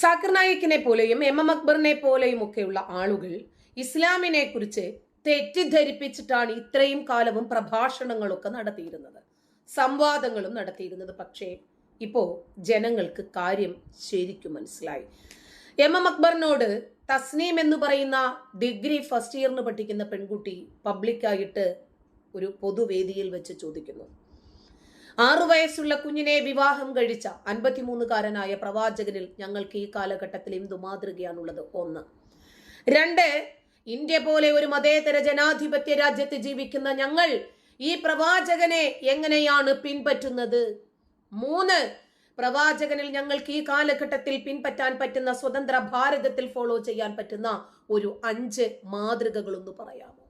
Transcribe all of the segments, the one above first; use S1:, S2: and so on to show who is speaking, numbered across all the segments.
S1: സാക്കിർ നായിക്കിനെ പോലെയും M M അക്ബറിനെ പോലെയും ഒക്കെയുള്ള ആളുകൾ ഇസ്ലാമിനെ കുറിച്ച് തെറ്റിദ്ധരിപ്പിച്ചിട്ടാണ് ഇത്രയും കാലവും പ്രഭാഷണങ്ങളൊക്കെ നടത്തിയിരുന്നത്. സംവാദങ്ങളും നടത്തിയിരുന്നത്. പക്ഷേ ഇപ്പോൾ ജനങ്ങൾക്ക് കാര്യം ശരിക്കും മനസ്സിലായി. എം എം അക്ബറിനോട് തസ്നീം എന്ന് പറയുന്ന ഡിഗ്രി ഫസ്റ്റ് ഇയറിന് പഠിക്കുന്ന പെൺകുട്ടി പബ്ലിക്കായിട്ട് ഒരു പൊതുവേദിയിൽ വെച്ച് ചോദിക്കുന്നു. ആറു വയസ്സുള്ള കുഞ്ഞിനെ വിവാഹം കഴിച്ച അൻപത്തിമൂന്നുകാരനായ പ്രവാചകനിൽ ഞങ്ങൾക്ക് ഈ കാലഘട്ടത്തിൽ എന്തു മാതൃകയാണുള്ളത്? ഒന്ന്. രണ്ട് ഇന്ത്യ പോലെ ഒരു മതേതര ജനാധിപത്യ രാജ്യത്ത് ജീവിക്കുന്ന ഞങ്ങൾ ഈ പ്രവാചകനെ എങ്ങനെയാണ് പിൻപറ്റുന്നത്? മൂന്ന് പ്രവാചകനിൽ ഞങ്ങൾക്ക് ഈ കാലഘട്ടത്തിൽ പിൻപറ്റാൻ പറ്റുന്ന സ്വതന്ത്ര ഭാരതത്തിൽ ഫോളോ ചെയ്യാൻ പറ്റുന്ന ഒരു അഞ്ച് മാതൃകകളൊന്ന് പറയാമോ?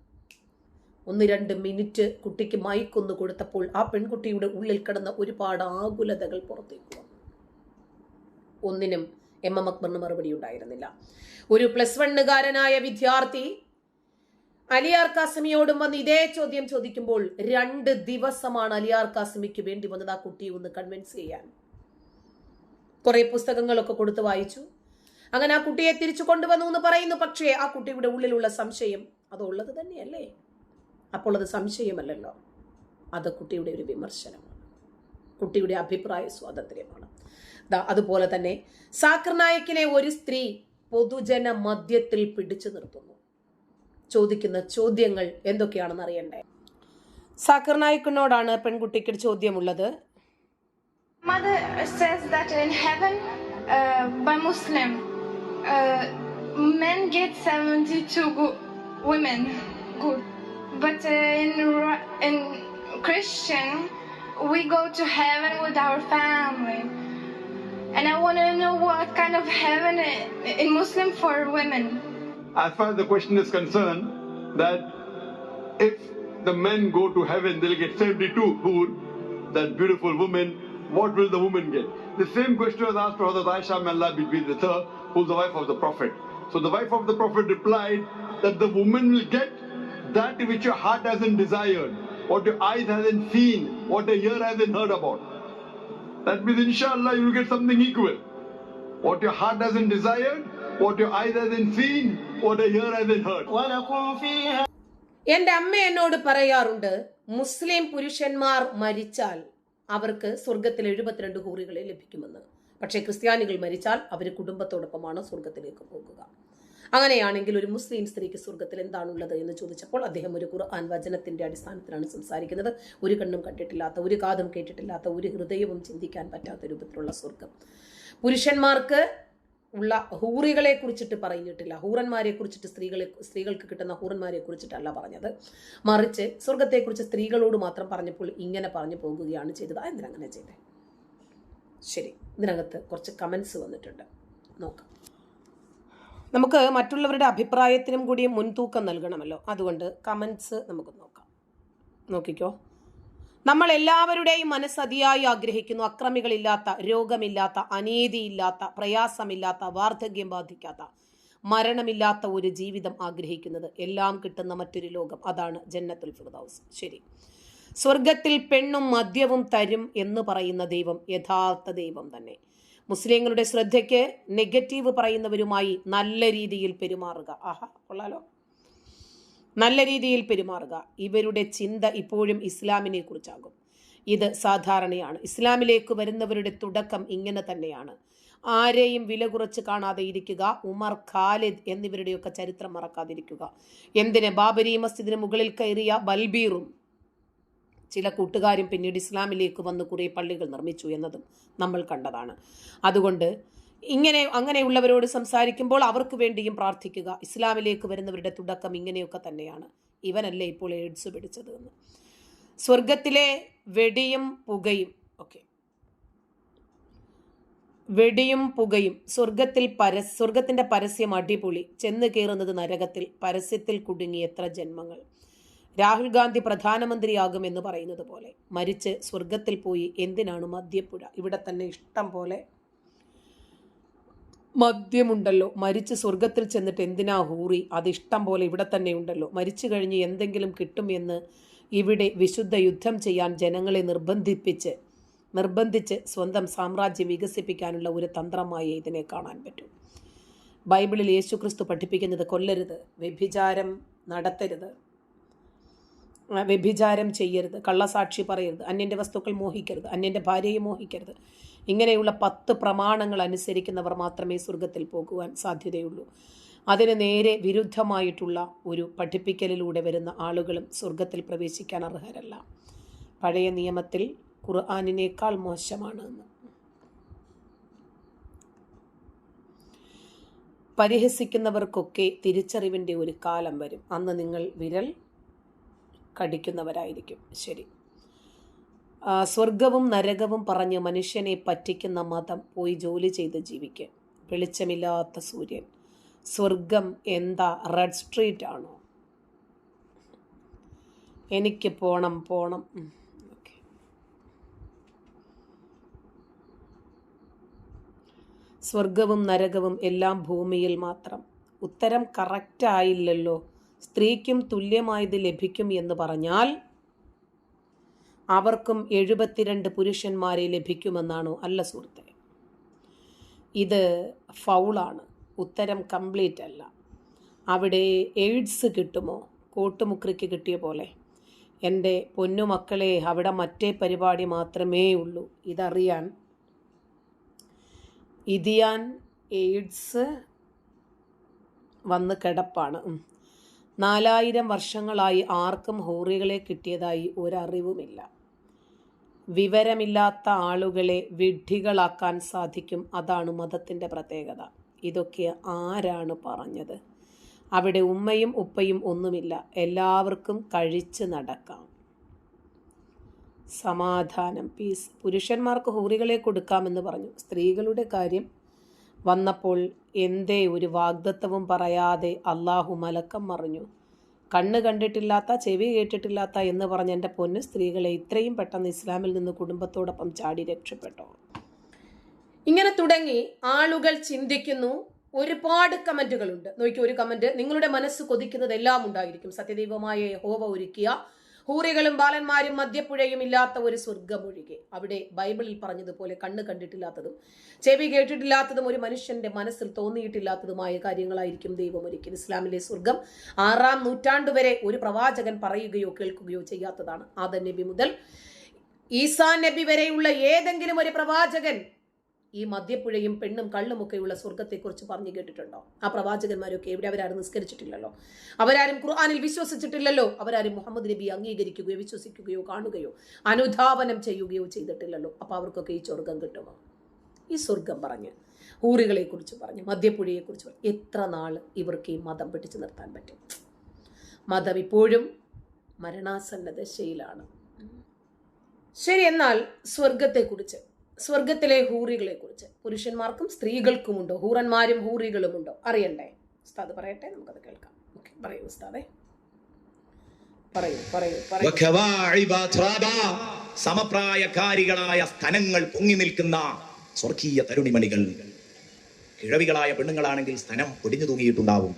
S1: ഒന്ന് രണ്ട് മിനിറ്റ് കുട്ടിക്ക് മയക്കൊന്ന് കൊടുത്തപ്പോൾ ആ പെൺകുട്ടിയുടെ ഉള്ളിൽ കിടന്ന ഒരുപാട് ആകുലതകൾ പുറത്തേക്ക് വന്നു. ഒന്നിനും എം എം അക്ബറിന് മറുപടി ഉണ്ടായിരുന്നില്ല. ഒരു പ്ലസ് വണ്ണുകാരനായ വിദ്യാർത്ഥി അലിയാർ കാസിമിയോടും വന്ന് ഇതേ ചോദ്യം ചോദിക്കുമ്പോൾ രണ്ട് ദിവസമാണ് അലിയാർ കാസമിക്ക് വേണ്ടി വന്നത് ആ കുട്ടിയെ ഒന്ന് കൺവിൻസ് ചെയ്യാൻ. കുറെ പുസ്തകങ്ങളൊക്കെ കൊടുത്ത് വായിച്ചു. അങ്ങനെ ആ കുട്ടിയെ തിരിച്ചു കൊണ്ടുവന്നു എന്ന് പറയുന്നു. പക്ഷേ ആ കുട്ടിയുടെ ഉള്ളിലുള്ള സംശയം അതുള്ളത് തന്നെയല്ലേ? അപ്പോൾ അത് സംശയമല്ലല്ലോ. അത് കുട്ടിയുടെ ഒരു വിമർശനമാണ്. കുട്ടിയുടെ അഭിപ്രായ സ്വാതന്ത്ര്യമാണ്. അതുപോലെ തന്നെ സാക്കർ നായിക്കിനെ ഒരു സ്ത്രീ പൊതുജന മധ്യത്തിൽ പിടിച്ചു നിർത്തുന്നു. ചോദിക്കുന്ന ചോദ്യങ്ങൾ എന്തൊക്കെയാണെന്ന് അറിയണ്ടേ? സാക്കർ നായക്കിനോടാണ് പെൺകുട്ടിക്ക് ചോദ്യമുള്ളത്.
S2: Uh, uh, men get 72 go- women good, but in in Christian, we go to heaven with our family. And I want to know what kind of heaven in Muslim for women.
S3: as far as the question is concerned, that if the men go to heaven, they'll get 72 hur, that beautiful woman, what will the woman get? The same question was asked to Hazrat Aisha, may Allah be pleased with her, who's the wife of the Prophet. So the wife of the Prophet replied that the woman will get that which your heart hasn't desired, what your eyes hasn't seen, what your ear hasn't heard about. That means, inshallah, you'll get something equal. What your heart hasn't desired, what your eyes hasn't seen, what your ear hasn't heard.
S1: എന്റെ അമ്മ എന്നോട് പറയാറുണ്ട് മുസ്ലിം പുരുഷന്മാർ മരിച്ചാൽ അവർക്ക് സ്വർഗത്തിൽ എഴുപത്തിരണ്ട് hoorigale ലഭിക്കുമെന്ന് പക്ഷേ ക്രിസ്ത്യാനികൾ മരിച്ചാൽ അവർ കുടുംബത്തോടൊപ്പമാണ് സ്വർഗത്തിലേക്ക് പോകുക അങ്ങനെയാണെങ്കിൽ ഒരു മുസ്ലിം സ്ത്രീക്ക് സ്വർഗത്തിൽ എന്താണുള്ളത് എന്ന് ചോദിച്ചപ്പോൾ അദ്ദേഹം ഒരു ഖുർആൻ വചനത്തിന്റെ അടിസ്ഥാനത്തിലാണ് സംസാരിക്കുന്നത്. ഒരു കണ്ണും കണ്ടിട്ടില്ലാത്ത ഒരു കാതും കേട്ടിട്ടില്ലാത്ത ഒരു ഹൃദയവും ചിന്തിക്കാൻ പറ്റാത്ത രൂപത്തിലുള്ള സ്വർഗം പുരുഷന്മാർക്ക് ഉള്ള ഹൂറികളെ കുറിച്ചിട്ട് പറഞ്ഞിട്ടില്ല. ഹൂറന്മാരെ കുറിച്ചിട്ട് സ്ത്രീകളെ സ്ത്രീകൾക്ക് കിട്ടുന്ന ഹൂറന്മാരെ കുറിച്ചിട്ടല്ല പറഞ്ഞത്. മറിച്ച് സ്വർഗത്തെക്കുറിച്ച് സ്ത്രീകളോട് മാത്രം പറഞ്ഞപ്പോൾ ഇങ്ങനെ പറഞ്ഞു പോകുകയാണ് ചെയ്തത്. എന്തിനങ്ങനെ ചെയ്തേ? ശരി ഇതിനകത്ത് കുറച്ച് കമൻസ് വന്നിട്ടുണ്ട്. നോക്കാം. നമുക്ക് മറ്റുള്ളവരുടെ അഭിപ്രായത്തിനും കൂടി മുൻതൂക്കം നൽകണമല്ലോ. അതുകൊണ്ട് കമൻസ് നമുക്ക് നോക്കാം. നോക്കിക്കോ. നമ്മൾ എല്ലാവരുടെയും മനസ്സതിയായി ആഗ്രഹിക്കുന്നു. അക്രമികളില്ലാത്ത രോഗമില്ലാത്ത അനീതിയില്ലാത്ത പ്രയാസമില്ലാത്ത വാർദ്ധക്യം ബാധിക്കാത്ത മരണമില്ലാത്ത ഒരു ജീവിതം ആഗ്രഹിക്കുന്നത് എല്ലാം കിട്ടുന്ന മറ്റൊരു ലോകം. അതാണ് ജന്നത്തുൽ ഫിർദൗസ്. ശരി. സ്വർഗത്തിൽ പെണ്ണും മദ്യവും തരും എന്ന് പറയുന്ന ദൈവം യഥാർത്ഥ ദൈവം തന്നെ. മുസ്ലിങ്ങളുടെ ശ്രദ്ധയ്ക്ക് നെഗറ്റീവ് പറയുന്നവരുമായി നല്ല രീതിയിൽ പെരുമാറുക. ആഹാ കൊള്ളാലോ. നല്ല രീതിയിൽ പെരുമാറുക. ഇവരുടെ ചിന്ത ഇപ്പോഴും ഇസ്ലാമിനെ കുറിച്ചാകും. ഇത് സാധാരണയാണ്. ഇസ്ലാമിലേക്ക് വരുന്നവരുടെ തുടക്കം ഇങ്ങനെ തന്നെയാണ്. ആരെയും വില കുറച്ച് കാണാതെ ഇരിക്കുക ഉമർ ഖാലിദ് എന്നിവരുടെയൊക്കെ ചരിത്രം മറക്കാതിരിക്കുക. എന്തിന്? ബാബരി മസ്ജിദിന് മുകളിൽ കയറിയ ബൽബീറും ചില കൂട്ടുകാരും പിന്നീട് ഇസ്ലാമിലേക്ക് വന്ന് കുറേ പള്ളികൾ നിർമ്മിച്ചു എന്നതും നമ്മൾ കണ്ടതാണ്. അതുകൊണ്ട് ഇങ്ങനെ അങ്ങനെയുള്ളവരോട് സംസാരിക്കുമ്പോൾ അവർക്ക് വേണ്ടിയും പ്രാർത്ഥിക്കുക. ഇസ്ലാമിലേക്ക് വരുന്നവരുടെ തുടക്കം ഇങ്ങനെയൊക്കെ തന്നെയാണ്. ഇവനല്ലേ ഇപ്പോൾ എയ്ഡ്സ് പിടിച്ചത് എന്ന്. സ്വർഗത്തിലെ വെടിയും പുകയും ഓക്കെ. വെടിയും പുകയും സ്വർഗത്തിൽ പരസ് സ്വർഗത്തിന്റെ പരസ്യം അടിപൊളി. ചെന്ന് കയറുന്നത് നരകത്തിൽ പരസ്യത്തിൽ കുടുങ്ങി എത്ര ജന്മങ്ങൾ. രാഹുൽ ഗാന്ധി പ്രധാനമന്ത്രിയാകുമെന്ന് പറയുന്നത് പോലെ മരിച്ച് സ്വർഗത്തിൽ പോയി എന്തിനാണ് മദ്യപ്പുഴ ഇവിടെ തന്നെ ഇഷ്ടം പോലെ മദ്യമുണ്ടല്ലോ. മരിച്ച് സ്വർഗത്തിൽ ചെന്നിട്ട് എന്തിനാ ഹൂറി? അത് ഇഷ്ടം പോലെ ഇവിടെ തന്നെ ഉണ്ടല്ലോ. മരിച്ചു കഴിഞ്ഞ് എന്തെങ്കിലും കിട്ടും എന്ന് ഇവിടെ വിശുദ്ധ യുദ്ധം ചെയ്യാൻ ജനങ്ങളെ നിർബന്ധിപ്പിച്ച് നിർബന്ധിച്ച് സ്വന്തം സാമ്രാജ്യം വികസിപ്പിക്കാനുള്ള ഒരു തന്ത്രമായി ഇതിനെ കാണാൻ പറ്റും. ബൈബിളിൽ യേശുക്രിസ്തു പഠിപ്പിക്കുന്നത് കൊല്ലരുത് വ്യഭിചാരം നടത്തരുത്. വ്യഭിചാരം ചെയ്യരുത് കള്ളസാക്ഷി പറയരുത് അന്യന്റെ വസ്തുക്കൾ മോഹിക്കരുത് അന്യന്റെ ഭാര്യയെ മോഹിക്കരുത്. ഇങ്ങനെയുള്ള പത്ത് പ്രമാണങ്ങൾ അനുസരിക്കുന്നവർ മാത്രമേ സ്വർഗത്തിൽ പോകുവാൻ സാധ്യതയുള്ളൂ. അതിന് നേരെ വിരുദ്ധമായിട്ടുള്ള ഒരു പഠിപ്പിക്കലിലൂടെ വരുന്ന ആളുകളും സ്വർഗത്തിൽ പ്രവേശിക്കാൻ അർഹരല്ല. പഴയ നിയമത്തിൽ ഖുർആാനിനേക്കാൾ മോശമാണ് എന്ന്. പരിഹസിക്കുന്നവർക്കൊക്കെ തിരിച്ചറിവിന്റെ ഒരു കാലം വരും. അന്ന് നിങ്ങൾ വിരൽ കടിക്കുന്നവരായിരിക്കും. ശരി. സ്വർഗവും നരകവും പറഞ്ഞ് മനുഷ്യനെ പറ്റിക്കുന്ന മതം പോയി ജോലി ചെയ്ത് ജീവിക്കുക വെളിച്ചമില്ലാത്ത സൂര്യൻ. സ്വർഗം എന്താ? റെഡ് സ്ട്രീറ്റ് ആണോ? എനിക്ക് പോണം പോണം. സ്വർഗവും നരകവും എല്ലാം ഭൂമിയിൽ മാത്രം. ഉത്തരം കറക്റ്റ് ആയില്ലല്ലോ. സ്ത്രീക്കും തുല്യമായത് ലഭിക്കും എന്ന് പറഞ്ഞാൽ അവർക്കും എഴുപത്തിരണ്ട് പുരുഷന്മാരെ ലഭിക്കുമെന്നാണോ അല്ല സുഹൃത്തെ. ഇത് ഫൗളാണ്. ഉത്തരം കംപ്ലീറ്റ് അല്ല. അവിടെ എയ്ഡ്സ് കിട്ടുമോ? കോട്ടുമുക്രിക്ക് കിട്ടിയ പോലെ. എന്റെ പൊന്നുമക്കളെ അവിടെ മറ്റേ പരിപാടി മാത്രമേ ഉള്ളൂ. ഇതറിയാൻ ഇതിയാൻ എയ്ഡ്സ് വന്ന് കിടപ്പാണ്. നാലായിരം വർഷങ്ങളായി ആർക്കും ഹോറികളെ കിട്ടിയതായി ഒരറിവുമില്ല. വിവരമില്ലാത്ത ആളുകളെ വിഡ്ഢികളാക്കാൻ സാധിക്കും അതാണ് മതത്തിന്റെ പ്രത്യേകത. ഇതൊക്കെ ആരാണ് പറഞ്ഞത്? അവിടെ ഉമ്മയും ഉപ്പയും ഒന്നുമില്ല. എല്ലാവർക്കും കഴിച്ച് നടക്കാം. സമാധാനം പീസ് പുരുഷന്മാർക്ക് ഹൂറികളെ കൊടുക്കാമെന്ന് പറഞ്ഞു. സ്ത്രീകളുടെ കാര്യം വന്നപ്പോൾ എന്തേ ഒരു വാഗ്ദത്തവും പറയാതെ അള്ളാഹു മലക്കം മറിഞ്ഞു. കണ്ണ് കണ്ടിട്ടില്ലാത്ത ചെവി കേട്ടിട്ടില്ലാത്ത എന്ന് പറഞ്ഞ എന്റെ പൊന്ന് സ്ത്രീകളെ ഇത്രയും പെട്ടെന്ന് ഇസ്ലാമിൽ നിന്ന് കുടുംബത്തോടൊപ്പം ചാടി രക്ഷപ്പെട്ടോ? ഇങ്ങനെ തുടങ്ങി ആളുകൾ ചിന്തിക്കുന്നു. ഒരുപാട് കമന്റുകളുണ്ട്. നോക്കി ഒരു കമന്റ് നിങ്ങളുടെ മനസ്സ് കൊതിക്കുന്നതെല്ലാം ഉണ്ടായിരിക്കും. സത്യദൈവമായ ഹോവ ഒരുക്കിയ ഹൂറികളും ബാലന്മാരും മദ്യപ്പുഴയും ഇല്ലാത്ത ഒരു സ്വർഗമൊഴികെ അവിടെ ബൈബിളിൽ പറഞ്ഞതുപോലെ കണ്ണ് കണ്ടിട്ടില്ലാത്തതും ചെവി കേട്ടിട്ടില്ലാത്തതും ഒരു മനുഷ്യന്റെ മനസ്സിൽ തോന്നിയിട്ടില്ലാത്തതുമായ കാര്യങ്ങളായിരിക്കും ദൈവം ഒരിക്കലും ഇസ്ലാമിലെ സ്വർഗം ആറാം നൂറ്റാണ്ട് വരെ ഒരു പ്രവാചകൻ പറയുകയോ കേൾക്കുകയോ ചെയ്യാത്തതാണ്. ആദൻ നബി മുതൽ ഈസാ നബി വരെയുള്ള ഏതെങ്കിലും ഒരു പ്രവാചകൻ ഈ മദ്യപ്പുഴയും പെണ്ണും കള്ളുമൊക്കെയുള്ള സ്വർഗത്തെക്കുറിച്ച് പറഞ്ഞു കേട്ടിട്ടുണ്ടോ? ആ പ്രവാചകന്മാരൊക്കെ എവിടെ അവരാരും നിസ്കരിച്ചിട്ടില്ലല്ലോ? അവരാരും ഖുർആാനിൽ വിശ്വസിച്ചിട്ടില്ലല്ലോ? അവരാരും മുഹമ്മദ് നബി അംഗീകരിക്കുകയോ വിശ്വസിക്കുകയോ കാണുകയോ അനുധാപനം ചെയ്യുകയോ ചെയ്തിട്ടില്ലല്ലോ? അപ്പോൾ അവർക്കൊക്കെ ഈ സ്വർഗം കിട്ടുമോ? ഈ സ്വർഗം പറഞ്ഞ് ഹൂറികളെ കുറിച്ച് പറഞ്ഞു മദ്യപ്പുഴയെ കുറിച്ച് പറഞ്ഞു എത്ര നാൾ ഇവർക്ക് ഈ മതം പിടിച്ചു നിർത്താൻ പറ്റും? മതം ഇപ്പോഴും മരണാസന്ന ദശയിലാണ് ശരി എന്നാൽ സ്വർഗത്തെക്കുറിച്ച് സ്വർഗത്തിലെ ഹൂറികളെ കുറിച്ച് പുരുഷന്മാർക്കും സ്ത്രീകൾക്കും സ്ത്രീകൾക്കുമുണ്ടോ? ഹൂറന്മാരും ഹൂറികളുമുണ്ടോ? അറിയണ്ടേ? ഉസ്താദ് പറയട്ടെ നമുക്കത് കേൾക്കാം. ഓക്കെ പറയൂ ഉസ്താദേ. പറയൂ പറയൂ പറയൂ.
S4: വഖവാഇബ ത്രാബ. സമപ്രായക്കാരികളായ സ്ഥലങ്ങൾ പൊങ്ങി നിൽക്കുന്ന സ്വർഗീയ തരുണിമണികൾ. കിഴവികളായ പെണ്ണുങ്ങളാണെങ്കിൽ സ്ഥലം ഒടിഞ്ഞു തൂങ്ങിയിട്ടുണ്ടാവും.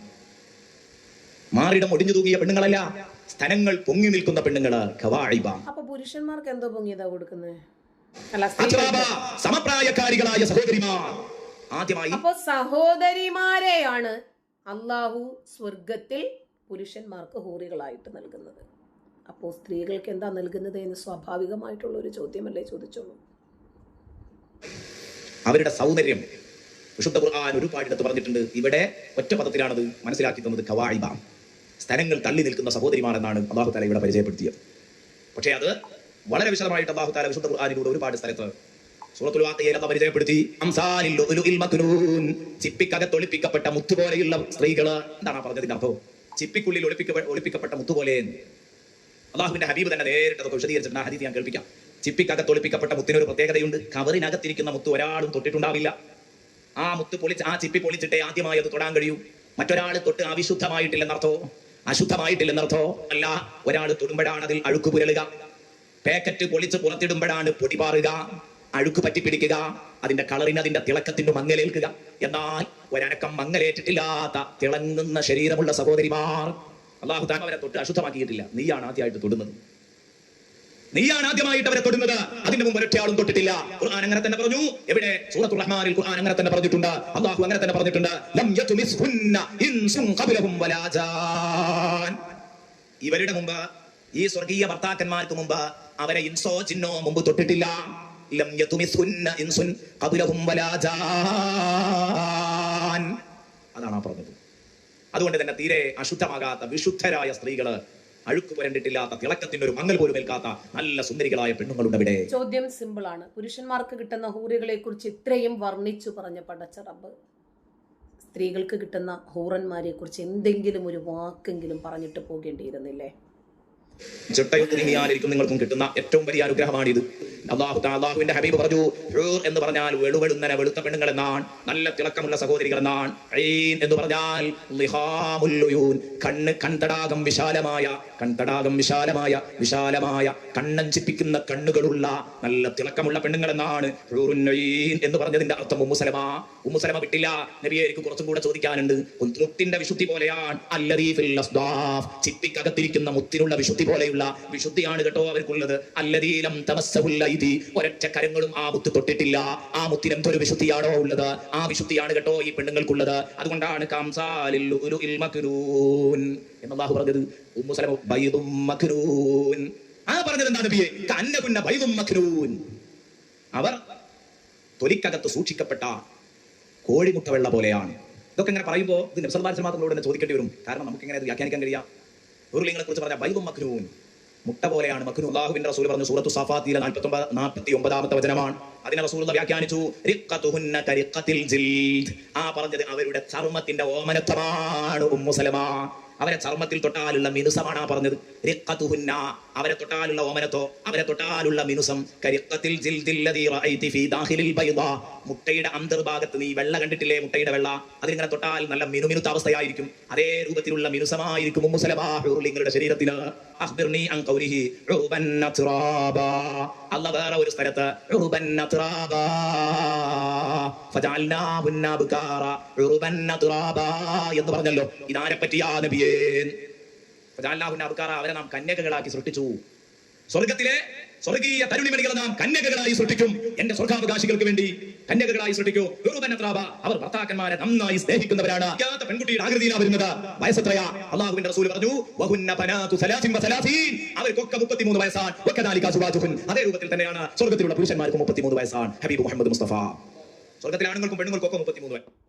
S4: മാറിടം ഒടിഞ്ഞു തൂങ്ങിയ പെണ്ണുങ്ങളല്ല സ്ഥലങ്ങൾ പൊങ്ങി നിൽക്കുന്ന പെണ്ണുങ്ങൾ.
S1: അപ്പൊ പുരുഷന്മാർക്ക് എന്തോ പൊങ്ങിയതാ കൊടുക്കുന്നത്
S4: സമപ്രായക്കാരികളായ സഹോദരിമാർ. ആദ്യമായി
S1: അപ്പൊ സഹോദരിമാരെയാണ് അള്ളാഹു സ്വർഗത്തിൽ പുരുഷന്മാർക്ക് ഹൂറികളായിട്ട് നൽകുന്നത്. അപ്പോൾ സ്ത്രീകൾക്ക് എന്താ നൽകുന്നത് എന്ന് സ്വാഭാവികമായിട്ടുള്ള ഒരു ചോദ്യമല്ലേ ചോദിച്ചോളൂ.
S4: അവരുടെ സൗന്ദര്യം വിശുദ്ധ ഖുർആൻ ഒരുപാടിടത്ത് പറഞ്ഞിട്ടുണ്ട്. ഇവിടെ ഒറ്റ പദത്തിലാണത് മനസ്സിലാക്കി തന്നത് കവായിബ. സ്ഥലങ്ങൾ തള്ളി നിൽക്കുന്ന സഹോദരിമാരെന്നാണ് അള്ളാഹു തല ഇവിടെ പരിചയപ്പെടുത്തിയത്. പക്ഷേ അത് വളരെ വിശദമായിട്ട് അള്ളാഹു വിശുദ്ധ ഖുർആനിലൂടെ ഒരുപാട് സ്ഥലത്ത് സൂറത്തുൽ വാഖിയയിൽ അല്ല പരിചയപ്പെടുത്തി. അംസാലിൽ ചിപ്പിക്കകത്ത് ഒളിപ്പിക്കപ്പെട്ട മുത്തു സ്ത്രീകൾ എന്താണ് പറഞ്ഞതിന്റെ അർത്ഥം? ചിപ്പിക്കുള്ളിൽ ഒളിപ്പിക്ക ഒളിപ്പിക്കപ്പെട്ട മുത്തു പോലെ. അള്ളാഹുവിന്റെ ഹബീബ് തന്നെ നേരിട്ട് വിശദീകരിച്ചിട്ട് ആ ഹദീസ് ഞാൻ കേൾപ്പിക്കാം. ചിപ്പിക്കകത്ത് ഒളിപ്പിക്കപ്പെട്ട മുത്തിന് ഒരു പ്രത്യേകതയുണ്ട്. കവറിനകത്തിരിക്കുന്ന മുത്ത് ഒരാളും തൊട്ടിട്ടുണ്ടാവില്ല. ആ മുത്ത് പൊളിച്ച് ആ ചിപ്പി പൊളിച്ചിട്ടേ ആദ്യമായി അത് തൊടാൻ കഴിയൂ. മറ്റൊരാൾ തൊട്ട് അവിശുദ്ധമായിട്ടില്ലെന്നർത്ഥോ? അശുദ്ധമായിട്ടില്ലെന്നർത്ഥോ? അല്ല ഒരാൾ തൊടുമ്പോഴാണ് അതിൽ അഴുക്ക് പുരളുക പാക്കറ്റ് പൊളിച്ച് പുറത്തിടുമ്പോഴാണ് പൊടി പാറുക അഴുക്ക് പറ്റിപ്പിടിക്കുക അതിന്റെ കളറിന് അതിന്റെ തിളക്കത്തിന് മങ്ങലേൽക്കുക. എന്നാൽ ഒരനക്കം മങ്ങലേറ്റിട്ടില്ലാത്ത തിളങ്ങുന്ന ശരീരമുള്ള സഹോദരിമാർ അള്ളാഹു താൻ അവരെ തൊട്ട് അശുദ്ധമാക്കിയിട്ടില്ല. നീയാണ് ആദ്യമായിട്ട് തൊടുന്നത്. നീയാണ് ആദ്യമായിട്ട് അവരെ തൊടുന്നത്. അതിന്റെ മുമ്പ് ഒരൊറ്റയാളും തൊട്ടിട്ടില്ല. ഖുർആൻ അങ്ങനെ തന്നെ പറഞ്ഞു. എവിടെ? സൂറത്തുൽ റഹ്മാനിൽ ഖുർആൻ അങ്ങനെ തന്നെ പറഞ്ഞിട്ടുണ്ട്. അള്ളാഹു അങ്ങനെ തന്നെ പറഞ്ഞിട്ടുണ്ട്. ഇൻസുൻ ഖബ്ലഹും വലാ ഇവരുടെ മുമ്പ് ഈ സ്വർഗീയ ഭർത്താക്കന്മാർക്ക് മുമ്പ് അവരെ ഇൻസോ ചിന്നോ മുമ്പ് തൊട്ടിട്ടില്ല. അതാണ് ആ പറഞ്ഞത്. അതുകൊണ്ട് തന്നെ തീരെ അശുദ്ധമാകാത്ത വിശുദ്ധരായ സ്ത്രീകൾ അഴുക്ക് പുരണ്ടിട്ടില്ലാത്ത തിളക്കത്തിന്റെ ഒരു മങ്ങൽ പോലും ഏൽക്കാത്ത നല്ല സുന്ദരികളായ പെണ്ണുങ്ങളുണ്ട് ഇവിടെ
S1: ചോദ്യം സിമ്പിൾ ആണ്. പുരുഷന്മാർക്ക് കിട്ടുന്ന ഹൂറികളെ കുറിച്ച് ഇത്രയും വർണിച്ചു പറഞ്ഞ പടച്ച റബ്ബ്. സ്ത്രീകൾക്ക് കിട്ടുന്ന ഹൂറന്മാരെ കുറിച്ച് എന്തെങ്കിലും ഒരു വാക്കെങ്കിലും പറഞ്ഞിട്ട് പോകേണ്ടിയിരുന്നില്ലേ?
S4: നീങ്ങിയാലിരിക്കും നിങ്ങൾക്കും കിട്ടുന്ന ഏറ്റവും വലിയ അനുഗ്രഹമാണിത്. അള്ളാഹു അള്ളാഹുവിന്റെ ഹബീബ് പറഞ്ഞു ഹൂർ എന്ന് പറഞ്ഞാൽ വെളുവെളുന്നന വെളുത്ത പെണ്ണുങ്ങൾ എന്നാണ് നല്ല തിളക്കമുള്ള സഹോദരികൾ എന്നാണ്. ഐൻ എന്ന് പറഞ്ഞാൽ ലിഹാമുൽ ഉയൂൻ. കണ്ണ് കൺതടാകം വിശാലമായ കൺതടാകം വിശാലമായ വിശാലമായ കണ്ണഞ്ചിപ്പിക്കുന്ന കണ്ണുകളുള്ള നല്ല തിളക്കമുള്ള പെണ്ണുങ്ങൾ എന്നാണ്. എന്ന് പറഞ്ഞതിന്റെ അർത്ഥം ഉമ്മുസലമ ഉമ്മുസലമ വിട്ടില്ല. നബിയെ എനിക്ക് കുറച്ചും കൂടെ ചോദിക്കാനുണ്ട്. മുത്തിന്റെ വിശുദ്ധി പോലെയാണ്. അല്ലറീഫിൽ ചിപ്പിക്കകത്തിരിക്കുന്ന മുത്തിനുള്ള വിശുദ്ധി പോലെയുള്ള വിശുദ്ധിയാണ് കേട്ടോ അവർക്കുള്ളത്. അല്ലതീലം തമസ്സഹുൽ ഐദി ഒരൊറ്റ കരങ്ങളും ആ മുത്ത് തൊട്ടിട്ടില്ല. ആ മുത്തിന് എന്തൊരു വിശുദ്ധിയാണോ ഉള്ളത്? ആ വിശുദ്ധിയാണ് കേട്ടോ ഈ പെണ്ണുങ്ങൾക്കുള്ളത്. അതുകൊണ്ടാണ് എന്നല്ലാഹു പറഞ്ഞത്. ഉമ്മു സലമ ബൈദും മക്നൂൻ ആ പറഞ്ഞത് എന്താണ് ബിയെ കന്നകുന്ന ബൈദും മക്നൂൻ അവർ തൊലിക്കകത്ത് സൂക്ഷിക്കപ്പെട്ട കോഴിമുട്ട വെള്ള പോലെയാണ്. ഇതൊക്കെ ഇങ്ങനെ പറയുമ്പോൾ ഇത് നബ്സൽമാൻ തന്നെ ചോദിക്കേണ്ടി വരും. കാരണം നമുക്ക് ഇങ്ങനെ വ്യാഖ്യാനിക്കാൻ കഴിയാം? ഉരുളിങ്ങളെ കുറിച്ച് പറഞ്ഞ ബൈബും മക്നൂൻ മുട്ട പോലെയാണ് മക്നൂ അള്ളാഹുവിന്റെ റസൂൽ പറഞ്ഞു സൂറത്തു സഫാത്തിൽ നാൽപ്പത്തി ഒമ്പത് നാൽപ്പത്തി ഒമ്പതാമത്തെ വചനമാണ്. അതിനെ റസൂൽ വ്യാഖ്യാനിച്ചു. ആ പറഞ്ഞത് അവരുടെ ചർമ്മത്തിന്റെ ഓമനത്വമാണ് ഉമ്മു സലമ അവരെ ചർമ്മത്തിൽ തൊട്ടാലുള്ള മിനുസമാണ് ആ പറഞ്ഞത്. അവരെ തൊട്ടാലുള്ള ഓമനത്തോ അവരെ തൊട്ടാലുള്ള മിനുസം. ബൈദാ. മുട്ടയുടെ അന്തർഭാഗത്ത് നീ വെള്ള കണ്ടിട്ടില്ലേ മുട്ടയുടെ വെള്ള? അതിങ്ങനെ തൊട്ടാൽ നല്ല മിനുമിനുത്ത അവസ്ഥയായിരിക്കും. അതേ രൂപത്തിലുള്ള മിനുസമായിരിക്കും ശരീരത്തിൽ അല്ലാഹ് വേറെ ഒരു സ്ഥലത്ത് എന്ന് പറഞ്ഞല്ലോ. ഇതാരെ പറ്റിയാ നബിയേ? അവരെ നാം കന്യകകളാക്കി സൃഷ്ടിച്ചു. സ്വർഗത്തിലെ സ്വർഗീയ തരുണിമണികളെ നാം കന്യകകളായി സൃഷ്ടിക്കും. എന്റെ സ്വർഗാവകാശികൾക്ക് വേണ്ടി കന്യകകളായി സൃഷ്ടിക്കൂ. ഉറുബനത്രാബ അവർ ഭർത്താക്കന്മാരെ നന്നായി സ്നേഹിക്കുന്നവരാണ്. പെൺകുട്ടിയുടെ ആകൃതിയിലാണ് വരുന്നത്. വയസ്സത്രയാ? അള്ളാഹുവിന്റെ റസൂൽ പറഞ്ഞു വഹുന്ന സലാസിൻ അവർക്കൊക്കെ 33 വയസ്സാണ്. അതേ രൂപത്തിൽ തന്നെയാണ് സ്വർഗത്തിലുള്ള പുരുഷന്മാർക്ക് 33 വയസ്സാണ്. ഹബീബ് മുഹമ്മദ് മുസ്തഫ. സ്വർഗത്തിലെ ആണുങ്ങൾക്കും പെണ്ണുങ്ങൾക്കും ഒക്കെ 33 വയസ്സ്.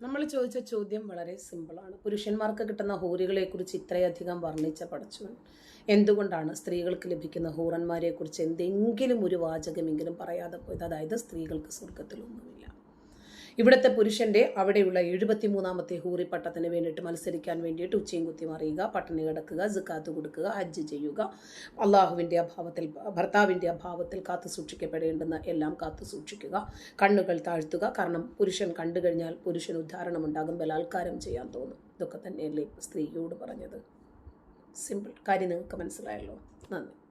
S1: നമ്മൾ ചോദിച്ച ചോദ്യം വളരെ സിമ്പിളാണ് പുരുഷന്മാർക്ക് കിട്ടുന്ന ഹൂറികളെക്കുറിച്ച് ഇത്രയധികം വർണിച്ച പടച്ചവൻ എന്തുകൊണ്ടാണ് സ്ത്രീകൾക്ക് ലഭിക്കുന്ന ഹൂറന്മാരെക്കുറിച്ച് എന്തെങ്കിലും ഒരു വാചകമെങ്കിലും പറയാതെ പോയത്? അതായത് സ്ത്രീകൾക്ക് സ്വർഗത്തിലൊന്നുമില്ല ഇവിടുത്തെ പുരുഷന്റെ അവിടെയുള്ള എഴുപത്തിമൂന്നാമത്തെ ഹൂറി പട്ടത്തിന് വേണ്ടിയിട്ട് മത്സരിക്കാൻ വേണ്ടിയിട്ട് ഉച്ചയും കുത്തി മറിയുക പട്ടിണി കിടക്കുക ജിക്കാത്ത് കൊടുക്കുക ഹജ്ജ് ചെയ്യുക. അള്ളാഹുവിന്റെ അഭാവത്തിൽ ഭർത്താവിന്റെ അഭാവത്തിൽ കാത്തു സൂക്ഷിക്കപ്പെടേണ്ടുന്ന എല്ലാം കാത്തു സൂക്ഷിക്കുക. കണ്ണുകൾ താഴ്ത്തുക. കാരണം പുരുഷൻ കണ്ടു കഴിഞ്ഞാൽ പുരുഷൻ ഉദ്ധാരണമുണ്ടാകും ബലാത്കാരം ചെയ്യാൻ തോന്നും. ഇതൊക്കെ തന്നെയല്ലേ സ്ത്രീയോട് പറഞ്ഞത്. സിമ്പിൾ കാര്യം നിങ്ങൾക്ക് മനസ്സിലായല്ലോ. നന്ദി.